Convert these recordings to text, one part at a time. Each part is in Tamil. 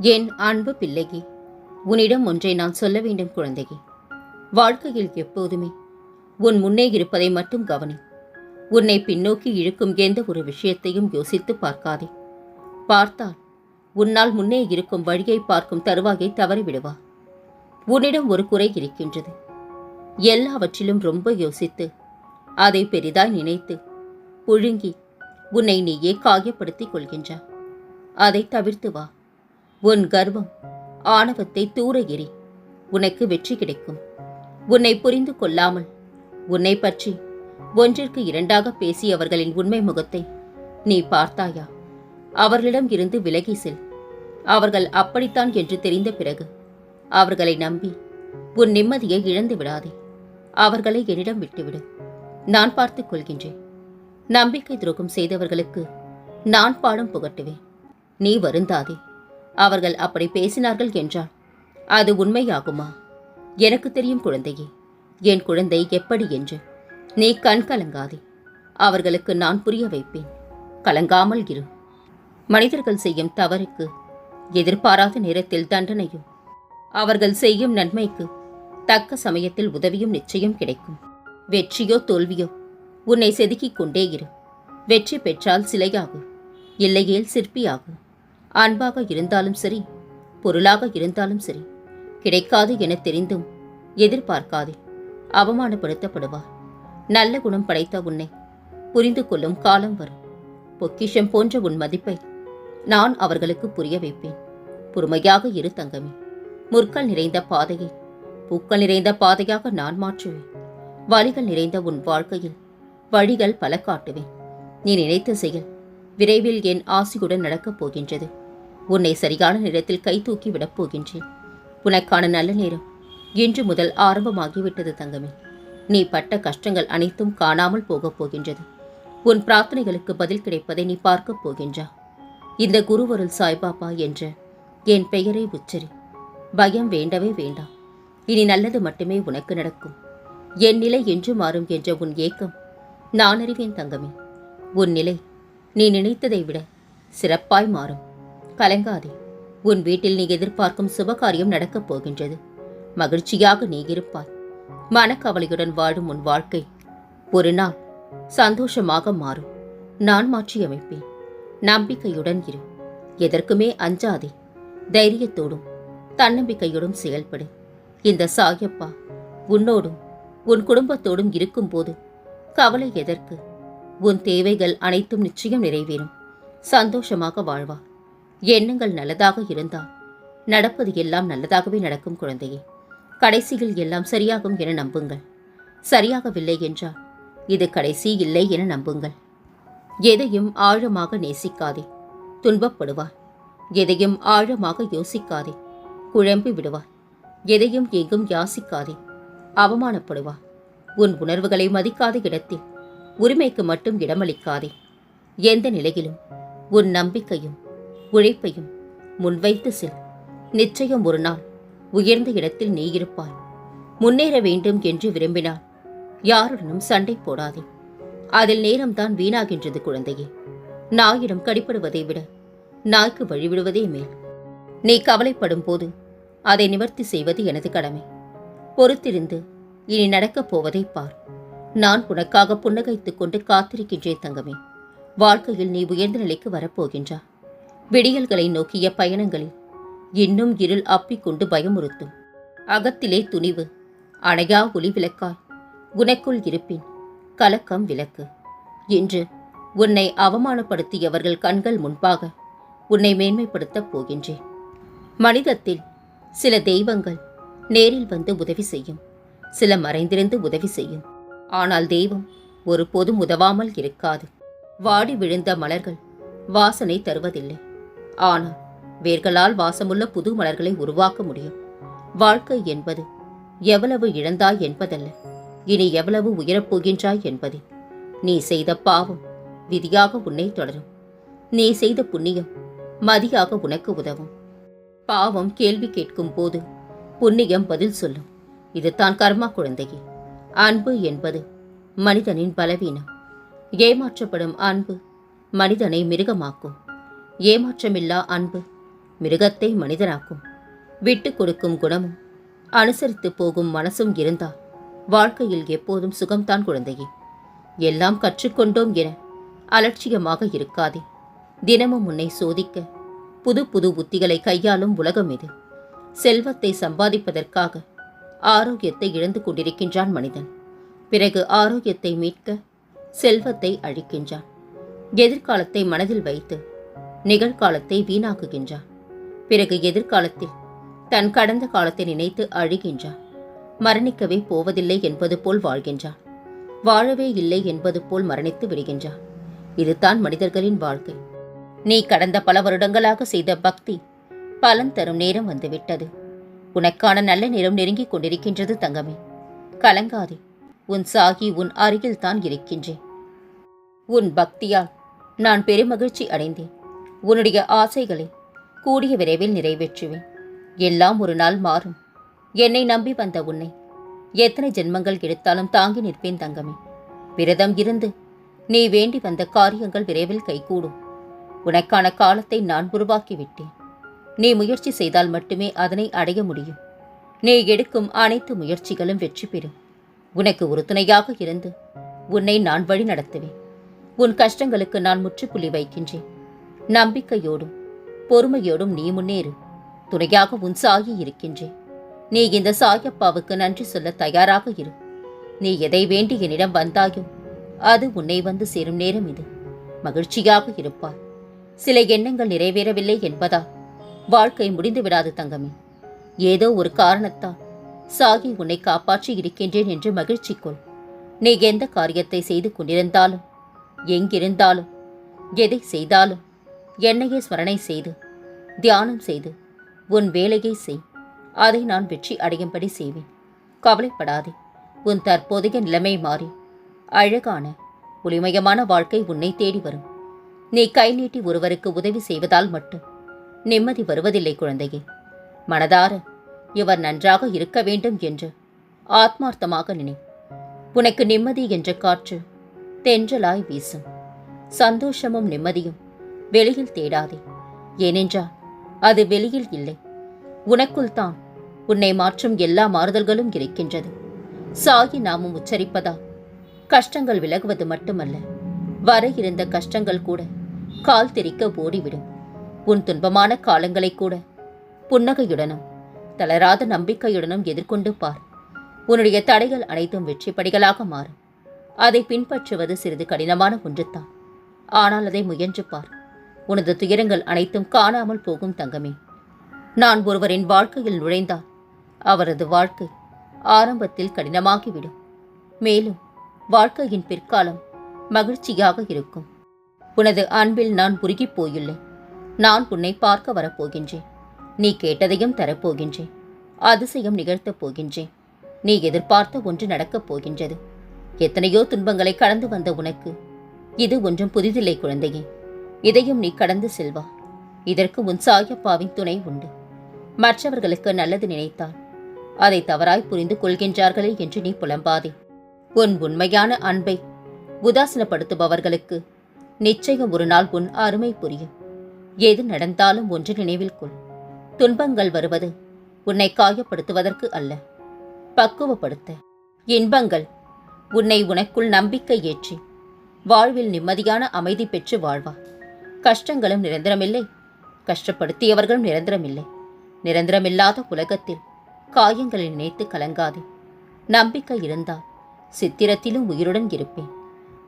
என் அன்பு பிள்ளைகி உன்னிடம் ஒன்றை நான் சொல்ல வேண்டும் குழந்தைகி வாழ்க்கையில் எப்போதுமே உன் முன்னே இருப்பதை மட்டும் கவனி. உன்னை பின்னோக்கி இழுக்கும் எந்த ஒரு விஷயத்தையும் யோசித்து பார்க்காதே. பார்த்தால் உன்னால் முன்னே இருக்கும் வழியை பார்க்கும் தருவாயை தவறிவிடுவா. உன்னிடம் ஒரு குறை இருக்கின்றது. எல்லாவற்றிலும் ரொம்ப யோசித்து அதை பெரிதாய் நினைத்து புழுங்கி உன்னை நீயே காயப்படுத்திக் கொள்கின்றாய். அதை தவிர்த்து வா. உன் கர்வம் ஆணவத்தை தூர எறி உனக்கு வெற்றி கிடைக்கும். உன்னை புரிந்து கொள்ளாமல் உன்னை பற்றி ஒன்றிற்கு இரண்டாக பேசியவர்களின் உண்மை முகத்தை நீ பார்த்தாயா? அவர்களிடம் இருந்து விலகி செல். அவர்கள் அப்படித்தான் என்று தெரிந்த பிறகு அவர்களை நம்பி உன் நிம்மதியை இழந்து விடாதே. அவர்களை என்னிடம் விட்டுவிடு. நான் பார்த்துக் கொள்கின்றேன். நம்பிக்கை துரோகம் செய்தவர்களுக்கு நான் பாடம் புகட்டுவேன். நீ வருந்தாதே. அவர்கள் அப்படி பேசினார்கள் என்றால் அது உண்மையாகுமா? எனக்கு தெரியும் குழந்தையே. என் குழந்தை எப்படி என்று. நீ கண் கலங்காதே. அவர்களுக்கு நான் புரிய வைப்பேன். கலங்காமல் இரு. மனிதர்கள் செய்யும் தவறுக்கு எதிர்பாராத நேரத்தில் தண்டனையும் அவர்கள் செய்யும் நன்மைக்கு தக்க சமயத்தில் உதவியும் நிச்சயம் கிடைக்கும். வெற்றியோ தோல்வியோ உன்னை செதுக்கிக் கொண்டே இரு. வெற்றி பெற்றால் சிலையாகு. இல்லையேல் சிற்பியாகும் அன்பாக இருந்தாலும் சரி பொருளாக இருந்தாலும் சரி கிடைக்காது என தெரிந்தும் எதிர்பார்க்காதே அவமானப்படுத்தப்படுவார். நல்ல குணம் படைத்த உன்னை புரிந்து கொள்ளும் காலம் வரும். பொக்கிஷம் போன்ற உன் மதிப்பை நான் அவர்களுக்கு புரிய வைப்பேன். பொறுமையாக இரு தங்கமே. முற்கள் நிறைந்த பாதையை பூக்கள் நிறைந்த பாதையாக நான் மாற்றுவேன். வழிகள் நிறைந்த உன் வாழ்க்கையில் வழிகள் பல காட்டுவேன். நீ நினைத்த செயல் விரைவில் என் ஆசியுடன் நடக்கப் போகின்றது. உன்னை சரியான நேரத்தில் கை தூக்கி விடப் போகின்றேன். உனக்கான நல்ல நேரம் இன்று முதல் ஆரம்பமாகிவிட்டது தங்கமே. நீ பட்ட கஷ்டங்கள் அனைத்தும் காணாமல் போகப் போகின்றது. உன் பிரார்த்தனைகளுக்கு பதில் கிடைப்பதை நீ பார்க்கப் போகின்றா. இந்த குருவருள் சாய்பாபா என்ற என் பெயரை உச்சரி. பயம் வேண்டவே வேண்டாம் இனி நல்லது மட்டுமே உனக்கு நடக்கும். என் நிலை என்று மாறும் என்ற உன் ஏக்கம் நான் அறிவேன் தங்கமே. உன் நிலை நீ நினைத்ததை விட சிறப்பாய் மாறும். கலங்காதே. உன் வீட்டில் நீ எதிர்பார்க்கும் சுபகாரியம் நடக்கப் போகின்றது. மகிழ்ச்சியாக நீ இருப்பாய். மனக்கவலையுடன் வாழும் உன் வாழ்க்கை ஒரு நாள் சந்தோஷமாக மாறும். நான் மாற்றியமைப்பேன். நம்பிக்கையுடன் இரு. எதற்குமே அஞ்சாதே. தைரியத்தோடும் தன்னம்பிக்கையோடும் செயல்படு. இந்த சாயப்பா உன்னோடும் உன் குடும்பத்தோடும் இருக்கும்போது கவலை எதற்கு? உன் தேவைகள் அனைத்தும் நிச்சயம் நிறைவேறும். சந்தோஷமாக வாழ்வா. எண்ணங்கள் நல்லதாக இருந்தால் நடப்பது எல்லாம் நல்லதாகவே நடக்கும் குழந்தையே. கடைசியில் எல்லாம் சரியாகும் என நம்புங்கள். சரியாகவில்லை என்றால் இது கடைசி இல்லை என நம்புங்கள். எதையும் ஆழமாக நேசிக்காதே. துன்பப்படுவாய். எதையும் ஆழமாக யோசிக்காதே. குழம்பி விடுவாய். எதையும் எங்கும் யாசிக்காதே. அவமானப்படுவாய். உன் உணர்வுகளை மதிக்காத இடத்தில் உரிமைக்கு மட்டும் இடமளிக்காதே. எந்த நிலையிலும் உன் நம்பிக்கையும் உழைப்பையும் முன்வைத்து செல். நிச்சயம் ஒரு நாள் உயர்ந்த இடத்தில் நீ இருப்பாய். முன்னேற வேண்டும் என்று விரும்பினால் யாருடனும் சண்டை போடாதே. அதில் நேரம்தான் வீணாகின்றது குழந்தையே. நாயிடம் கடிப்படுவதை விட நாய்க்கு வழிவிடுவதே மேல். நீ கவலைப்படும் போது அதை நிவர்த்தி செய்வது எனது கடமை. பொறுத்திருந்து இனி நடக்கப் போவதை பார். நான் உனக்காக புன்னகைத்துக் கொண்டு காத்திருக்கின்றேன் தங்கமே. வாழ்க்கையில் நீ உயர்ந்த நிலைக்கு வரப்போகின்றாய் விடியல்களை நோக்கிய பயணங்களில் இன்னும் இருள் அப்பிக்கொண்டு பயமுறுத்தும். அகத்திலே துணிவு. அணையா ஒளி விளக்காய். உனக்குள் இருப்பின். கலக்கம் விளக்கு. இன்று உன்னை அவமானப்படுத்தியவர்கள் கண்கள் முன்பாக உன்னை மேன்மைப்படுத்தப் போகின்றேன். மனிதத்தில் சில தெய்வங்கள் நேரில் வந்து உதவி செய்யும். சில மறைந்திருந்து உதவி செய்யும். ஆனால் தெய்வம் ஒருபோதும் உதவாமல் இருக்காது. வாடி விழுந்த மலர்கள் வாசனை தருவதில்லை. ஆனால் வேர்களால் வாசமுள்ள புது மலர்களை உருவாக்க முடியும். வாழ்க்கை என்பது எவ்வளவு இழந்தாய் என்பதல்ல இனி எவ்வளவு உயரப் போகின்றாய் என்பதே. நீ செய்த பாவம் விதியாக உன்னை தொடரும். நீ செய்த புண்ணியம் மதியாக உனக்கு உதவும். பாவம் கேள்வி கேட்கும் போது புண்ணியம் பதில் சொல்லும். இதுதான் கர்மா குழந்தையே. அன்பு என்பது மனிதனின் பலவீனம். ஏமாற்றப்படும் அன்பு மனிதனை மிருகமாக்கும். ஏமாற்றமில்லா அன்பு மிருகத்தை மனிதனாக்கும். விட்டு கொடுக்கும் குணமும் அனுசரித்து போகும் மனசும் இருந்தால் வாழ்க்கையில் எப்போதும் சுகம்தான் குழந்தையே. எல்லாம் கற்றுக்கொண்டோம் என அலட்சியமாக இருக்காதே. தினமும் உன்னை சோதிக்க புது புது உத்திகளை கையாளும் உலகம் இது. செல்வத்தை சம்பாதிப்பதற்காக ஆரோக்கியத்தை இழந்து கொண்டிருக்கின்றான் மனிதன். பிறகு ஆரோக்கியத்தை மீட்க செல்வத்தை அழிக்கின்றான். எதிர்காலத்தை மனதில் வைத்து நிகழ்காலத்தை வீணாக்குகின்றான் பிறகு எதிர்காலத்தில் தன் கடந்த காலத்தை நினைத்து அழுகின்றான் மரணிக்கவே போவதில்லை என்பது போல் வாழ்கின்றான் வாழவே இல்லை என்பது போல் மரணித்து விடுகின்றான் இதுதான் மனிதர்களின் வாழ்க்கை. நீ கடந்த பல வருடங்களாக செய்த பக்தி பலன் தரும் நேரம் வந்துவிட்டது. உனக்கான நல்ல நேரம் நெருங்கிக் கொண்டிருக்கின்றது தங்கமே. கலங்காதே. உன் சாகி உன் அருகில் தான் இருக்கின்றேன். உன் பக்தியால் நான் பெருமகிழ்ச்சி அடைந்தேன். உன்னுடைய ஆசைகளை கூடிய விரைவில் நிறைவேற்றுவேன். எல்லாம் ஒரு நாள் மாறும். என்னை நம்பி வந்த உன்னை எத்தனை ஜென்மங்கள் எடுத்தாலும் தாங்கி நிற்பேன் தங்கமே. விரதம் இருந்து நீ வேண்டி வந்த காரியங்கள் விரைவில் கைகூடும். உனக்கான காலத்தை நான் உருவாக்கிவிட்டேன். நீ முயற்சி செய்தால் மட்டுமே அதனை அடைய முடியும். நீ எடுக்கும் அனைத்து முயற்சிகளும் வெற்றி பெறும். உனக்கு ஒரு துணையாக இருந்து உன்னை நான் வழி நடத்துவேன் உன் கஷ்டங்களுக்கு நான் முற்றுப்புள்ளி வைக்கின்றேன். நம்பிக்கையோடும் பொறுமையோடும் நீ முன்னேறு. துணையாக உன் சாயி இருக்கின்றேன். நீ இந்த சாயப்பாவுக்கு நன்றி சொல்ல தயாராக இரு. நீ எதை வேண்டி என்னிடம் வந்தாயோ அது உன்னை வந்து சேரும் நேரம் இது. மகிழ்ச்சியாக இருப்பாய். சில எண்ணங்கள் நிறைவேறவில்லை என்பதா? வாழ்க்கை முடிந்து விடாது தங்கமே. ஏதோ ஒரு காரணத்தால் சாகி உன்னை காப்பாற்றி இருக்கின்றேன் என்று மகிழ்ச்சி கொள் நீ எந்த காரியத்தை செய்து கொண்டிருந்தாலும் எங்கிருந்தாலும் எதை செய்தாலும் என்னையே ஸ்மரணை செய்து தியானம் செய்து உன் வேலையை செய். அதை நான் வெற்றி அடையும்படி செய்வேன். கவலைப்படாதே உன் தற்போதைய நிலைமை மாறி. அழகான ஒளிமயமான வாழ்க்கை உன்னை தேடி வரும். நீ கை நீட்டி ஒருவருக்கு உதவி செய்வதால் மட்டும். நிம்மதி வருவதில்லை குழந்தையே. மனதார இவர் நன்றாக இருக்க வேண்டும் என்று ஆத்மார்த்தமாக நினை. உனக்கு நிம்மதி என்ற காற்று தென்றலாய் வீசும். சந்தோஷமும் நிம்மதியும் வெளியில் தேடாதே. ஏனென்றால் அது வெளியில் இல்லை. உனக்குள் தான் உன்னை மாற்றும் எல்லா மாறுதல்களும் இருக்கின்றது. சாகி நாமும் உச்சரிப்பதா? கஷ்டங்கள் விலகுவது மட்டுமல்ல. வர இருந்த கஷ்டங்கள் கூட கால் தெரிக்க ஓடிவிடும். உன் துன்பமான காலங்களை கூட புன்னகையுடனும் தளராத நம்பிக்கையுடனும் எதிர்கொண்டு பார். உன்னுடைய தடைகள் அனைத்தும் வெற்றி படிகளாக மாறும். அதை பின்பற்றுவது சிறிது கடினமான ஒன்றுதான். ஆனால் அதை முயன்று பார். உனது துயரங்கள் அனைத்தும் காணாமல் போகும் தங்கமே. நான் ஒருவரின் வாழ்க்கையில் நுழைந்தால் அவரது வாழ்க்கை ஆரம்பத்தில் கடினமாகிவிடும். மேலும் வாழ்க்கையின் பிற்காலம் மகிழ்ச்சியாக இருக்கும். உனது அன்பில் நான் உருகிப் போயுள்ளேன். நான் உன்னை பார்க்க வரப்போகின்றேன். நீ கேட்டதையும் தரப்போகின்றேன். அதிசயம் நிகழ்த்தப் போகின்றேன். நீ எதிர்பார்த்த ஒன்று நடக்கப் போகின்றது. எத்தனையோ துன்பங்களை கடந்து வந்த உனக்கு இது ஒன்றும் புதிதில்லை குழந்தையே. இதையும் நீ கடந்து செல்வா. இதற்கு உன் சாயப்பாவின் துணை உண்டு. மற்றவர்களுக்கு நல்லது நினைத்தால் அதை தவறாய் புரிந்து கொள்கின்றார்களே என்று நீ புலம்பாதே. உன் உண்மையான அன்பை உதாசனப்படுத்துபவர்களுக்கு நிச்சயம் ஒரு நாள் உன் அருமை புரியும். எது நடந்தாலும் ஒன்று நினைவில் கொள். துன்பங்கள் வருவது உன்னை காயப்படுத்துவதற்கு அல்ல. பக்குவப்படுத்த. இன்பங்கள் உன்னை உனக்குள் நம்பிக்கை ஏற்றி வாழ்வில் நிம்மதியான அமைதி பெற்று வாழ்வார் கஷ்டங்களும் நிரந்தரமில்லை. கஷ்டப்படுத்தியவர்களும் நிரந்தரமில்லை. நிரந்தரமில்லாத உலகத்தில் காயங்களை நினைத்து கலங்காதே. நம்பிக்கை இருந்தால் சித்திரத்திலும் உயிருடன் இருப்பேன்.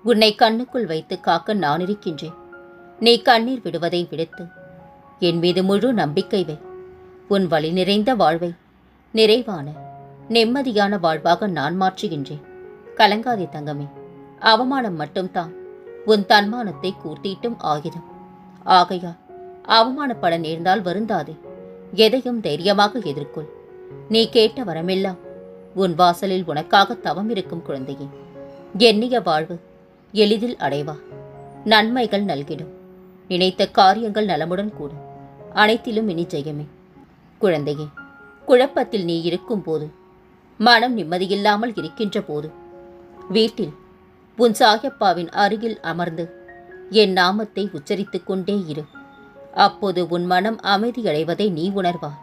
உன்னை கண்ணுக்குள் வைத்து காக்க நான் இருக்கின்றேன். நீ கண்ணீர் விடுவதை விடுத்து என் மீது முழு நம்பிக்கை வை. உன் வழி நிறைந்த வாழ்வை நிறைவான நிம்மதியான வாழ்வாக நான் மாற்றுகின்றேன். கலங்காதே தங்கமே. அவமானம் மட்டும்தான் உன் தன்மானத்தை கூட்டிட்டும் ஆகிடும் ஆகையால் அவமானப்பட நேர்ந்தால் வருந்தாதே. எதையும் தைரியமாக எதிர்கொள். நீ கேட்ட வரமெல்லாம் உன் வாசலில் உனக்காக தவம் இருக்கும் குழந்தையே. எண்ணிய வாழ்வு எளிதில் அடைவா. நன்மைகள் நல்கிடும். நினைத்த காரியங்கள் நலமுடன் கூடும் அனைத்திலும் இனி ஜெயமே. குழந்தையே குழப்பத்தில் நீ இருக்கும் போது மனம் நிம்மதியில்லாமல் இருக்கின்ற போது வீட்டில் உன் சாயப்பாவின் அருகில் அமர்ந்து என் நாமத்தை உச்சரித்துக் கொண்டே இரு. அப்போது உன் மனம் அமைதியடைவதை நீ உணர்வாய்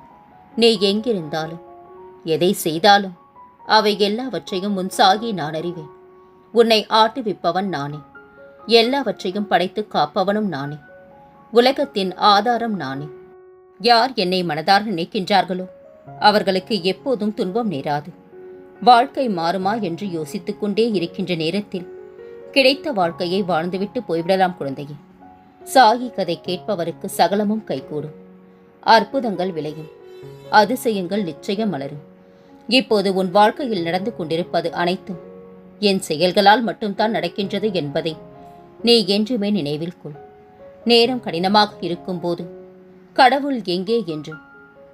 நீ எங்கிருந்தாலும் எதை செய்தாலும் அவை எல்லாவற்றையும் உன் சாகி நான் அறிவேன். உன்னை ஆட்டுவிப்பவன் நானே. எல்லாவற்றையும் படைத்து காப்பவனும் நானே. உலகத்தின் ஆதாரம் நானே. யார் என்னை மனதார நினைக்கின்றார்களோ அவர்களுக்கு எப்போதும் துன்பம் நேராது. வாழ்க்கை மாறுமா என்று யோசித்துக்கொண்டே இருக்கின்ற நேரத்தில் கிடைத்த வாழ்க்கையை வாழ்ந்துவிட்டு போய்விடலாம் குழந்தையே. சாகி கதை கேட்பவருக்கு சகலமும் கைகூடும். அற்புதங்கள் விளையும். அதிசயங்கள் நிச்சயம் மலரும். இப்போது உன் வாழ்க்கையில் நடந்து கொண்டிருப்பது அனைத்தும் என் செயல்களால் மட்டும்தான் நடக்கின்றது என்பதை நீ என்றுமே நினைவில் கொள். நேரம் கடினமாக இருக்கும்போது கடவுள் எங்கே என்றும்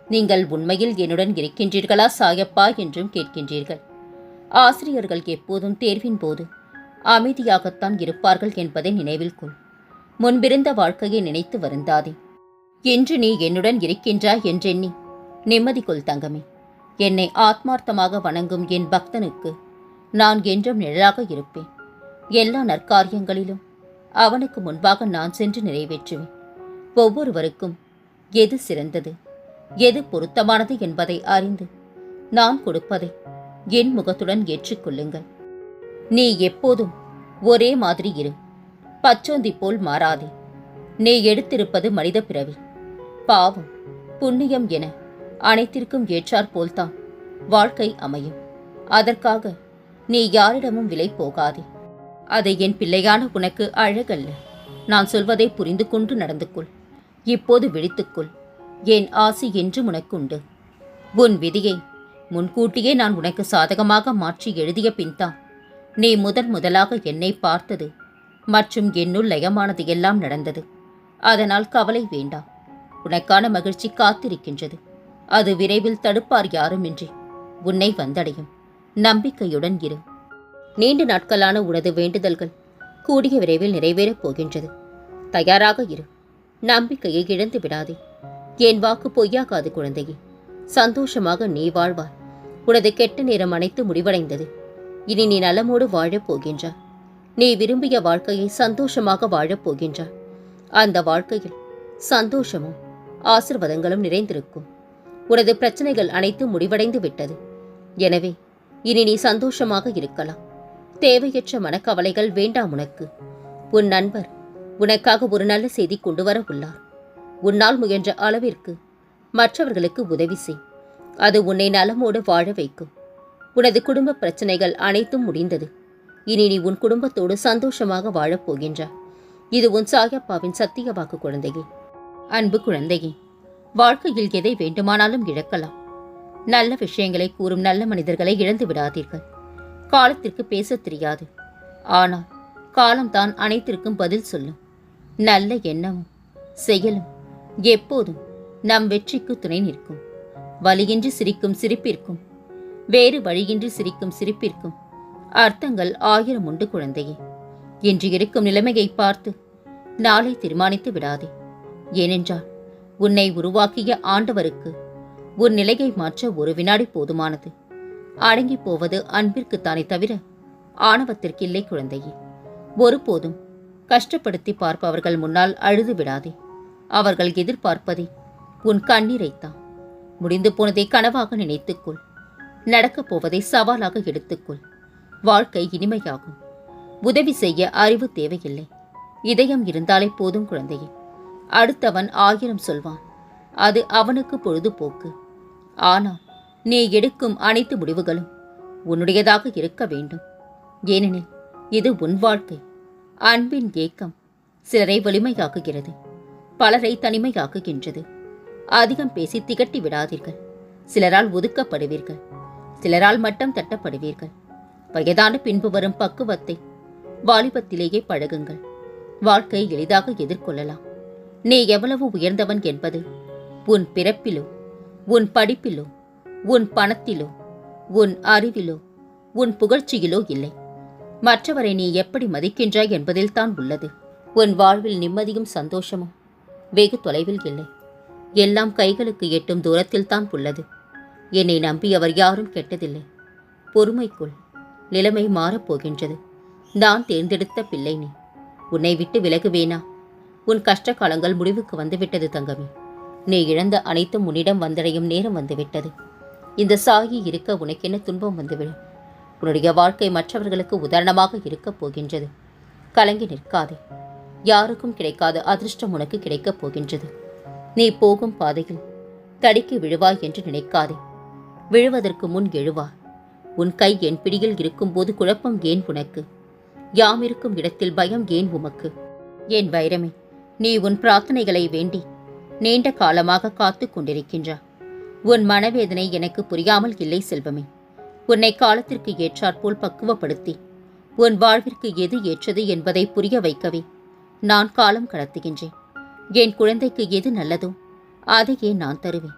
நீங்கள் உண்மையில் என்னுடன் இருக்கின்றீர்களா சாயப்பா என்றும் கேட்கின்றீர்கள். ஆசிரியர்கள் எப்போதும் தேர்வின் போது அமைதியாகத்தான் இருப்பார்கள் என்பதை நினைவில் கொள். முன்பிருந்த வாழ்க்கையை நினைத்து வருந்தாதே. இன்று நீ என்னுடன் இருக்கின்றாய் என்றெண்ணி. நிம்மதி கொள் தங்கமே. என்னை ஆத்மார்த்தமாக வணங்கும் என் பக்தனுக்கு நான் என்றும் நிழலாக இருப்பேன். எல்லா நற்காரியங்களிலும் அவனுக்கு முன்பாக நான் சென்று நிறைவேற்றுவேன். ஒவ்வொருவருக்கும் எது சிறந்தது? எது பொருத்தமானது என்பதை அறிந்து நான் கொடுப்பதை என் முகத்துடன் ஏற்றுக்கொள்ளுங்கள். நீ எப்போதும் ஒரே மாதிரி இரு. பச்சோந்தி போல் மாறாதே. நீ எடுத்திருப்பது மனித பிறவி. பாவம் புண்ணியம் என அனைத்திற்கும் ஏற்றாற் போல்தான் வாழ்க்கை அமையும். அதற்காக நீ யாரிடமும் விலை போகாதே. அதை என் பிள்ளையான உனக்கு அழகல்ல. நான் சொல்வதை புரிந்து கொண்டு நடந்து கொள் இப்போது விழித்துக்கொள். என் ஆசி உனக்கு உனக்குண்டு. உன் விதியை முன்கூட்டியே நான் உனக்கு சாதகமாக மாற்றி எழுதிய பின்தான் நீ முதன் முதலாக என்னை பார்த்தது மற்றும் என்னுள் லயமானது எல்லாம் நடந்தது. அதனால் கவலை வேண்டாம் உனக்கான மகிழ்ச்சி காத்திருக்கின்றது. அது விரைவில் தடுப்பார் யாருமின்றி. உன்னை வந்தடையும். நம்பிக்கையுடன் இரு. நீண்ட நாட்களான உனது வேண்டுதல்கள் கூடிய விரைவில் நிறைவேறப் போகின்றது. தயாராக இரு. நம்பிக்கையை இழந்து விடாதே. என் வாக்கு பொய்யாகாது குழந்தையே. சந்தோஷமாக நீ வாழ்வாய். உனது கெட்ட நேரம் அனைத்து முடிவடைந்தது. இனி நீ நலமோடு வாழப் போகின்றாய் நீ விரும்பிய வாழ்க்கையை சந்தோஷமாக வாழப் போகின்றாய் அந்த வாழ்க்கையில் சந்தோஷமும் ஆசிர்வாதங்களும் நிறைந்திருக்கும். உனது பிரச்சனைகள் அனைத்தும் முடிவடைந்து விட்டது. எனவே இனி நீ சந்தோஷமாக இருக்கலாம். தேவையற்ற மனக்கவலைகள் வேண்டாம் உனக்கு. உன் நண்பர் உனக்காக ஒரு நல்ல செய்தி கொண்டு வர உள்ளார். உன்னால் முயன்ற அளவிற்கு மற்றவர்களுக்கு உதவி செய். அது உன்னை நலமோடு வாழ வைக்கும். உனது குடும்ப பிரச்சனைகள் அனைத்தும் முடிந்தது. இனி நீ உன் குடும்பத்தோடு சந்தோஷமாக வாழப்போகின்றாய் இது உன் சாயப்பாவின் சத்திய வாக்கு குழந்தையே. அன்பு குழந்தையே வாழ்க்கையில் எதை வேண்டுமானாலும் இழக்கலாம். நல்ல விஷயங்களை கூறும் நல்ல மனிதர்களை இழந்து விடாதீர்கள். காலத்திற்கு பேசத் தெரியாது. ஆனால் காலம்தான் அனைத்திற்கும் பதில் சொல்லும். நல்ல எண்ணமும் செயலும் எப்போதும் நம் வெற்றிக்கு துணை நிற்கும். வலியின்றி சிரிக்கும் சிரிப்பிற்கும் வேறு வழியின்றி சிரிக்கும் சிரிப்பிற்கும் அர்த்தங்கள் ஆயிரம் உண்டு குழந்தையே. இன்று இருக்கும் நிலைமையை பார்த்து நாளை தீர்மானித்து விடாதே. ஏனென்றால் உன்னை உருவாக்கிய ஆண்டவருக்கு உன் நிலையை மாற்ற ஒரு வினாடி போதுமானது. அடங்கி போவது அன்பிற்குத்தானே தவிர ஆணவத்திற்கில்லை குழந்தையே. ஒருபோதும் கஷ்டப்படுத்தி பார்ப்பவர்கள் முன்னால் அழுது விடாதே. அவர்கள் எதிர்பார்ப்பதை உன் கண்ணீரைத்தான். முடிந்து போனதை கனவாக நினைத்துக்கொள். நடக்கப் போவதை சவாலாக எடுத்துக்கொள். வாழ்க்கை இனிமையாகும். உதவி செய்ய அறிவு தேவையில்லை. இதயம் இருந்தாலே போதும் குழந்தையே. அடுத்தவன் ஆயிரம் சொல்வான். அது அவனுக்கு பொழுதுபோக்கு. ஆனால் நீ எடுக்கும் அனைத்து முடிவுகளும் உன்னுடையதாக இருக்க வேண்டும். ஏனெனில் இது உன் வாழ்க்கை. அன்பின் ஏக்கம் சிலரை வலிமையாக்குகிறது. பலரை தனிமையாக்குகின்றது. அதிகம் பேசி திகட்டி விடாதீர்கள். சிலரால் ஒதுக்கப்படுவீர்கள். சிலரால் மட்டம் தட்டப்படுவீர்கள். வயதான பின்பு வரும் பக்குவத்தை வாலிபத்திலேயே பழகுங்கள். வாழ்க்கை எளிதாக எதிர்கொள்ளலாம். நீ எவ்வளவு உயர்ந்தவன் என்பது உன் பிறப்பிலோ உன் படிப்பிலோ உன் பணத்திலோ உன் அறிவிலோ உன் புகழ்ச்சியிலோ இல்லை. மற்றவரை நீ எப்படி மதிக்கின்றாய் என்பதில்தான் உள்ளது. உன் வாழ்வில் நிம்மதியும் சந்தோஷமும் வெகு தொலைவில் இல்லை. எல்லாம் கைகளுக்கு எட்டும் தூரத்தில்தான் உள்ளது. என்னை நம்பியவர் யாரும் கெட்டதில்லை. பொறுமைக்குள் நிலைமை மாறப்போகின்றது. நான் தேர்ந்தெடுத்த பிள்ளை நீ. உன்னை விட்டு விலகுவேனா? உன் கஷ்ட காலங்கள் முடிவுக்கு வந்துவிட்டது தங்கமே. நீ இழந்த அனைத்தும் உன்னிடம் வந்தடையும் நேரம் வந்துவிட்டது. இந்த சாயி இருக்க உனக்கென்ன துன்பம் வந்துவிடும்? உன்னுடைய வாழ்க்கை மற்றவர்களுக்கு உதாரணமாக இருக்கப் போகின்றது. கலங்கி நிற்காதே. யாருக்கும் கிடைக்காத அதிர்ஷ்டம் உனக்கு கிடைக்கப் போகின்றது. நீ போகும் பாதையில் தடிக்கி விழுவாய் என்று நினைக்காதே. விழுவதற்கு முன் எழுவா. உன் கை என் பிடியில் இருக்கும்போது குழப்பம் ஏன் உனக்கு? யாம் இருக்கும் இடத்தில் பயம் ஏன் உமக்கு? என் வைரமே நீ உன் பிரார்த்தனைகளை வேண்டி நீண்ட காலமாக காத்து கொண்டிருக்கின்றா. உன் மனவேதனை எனக்கு புரியாமல் இல்லை செல்வமே. உன்னை காலத்திற்கு ஏற்றாற்போல் பக்குவப்படுத்தி உன் வாழ்விற்கு எது ஏற்றது என்பதை புரிய வைக்கவே நான் காலம் கடத்துகின்றேன். என் குழந்தைக்கு எது நல்லதோ அதையே நான் தருவேன்.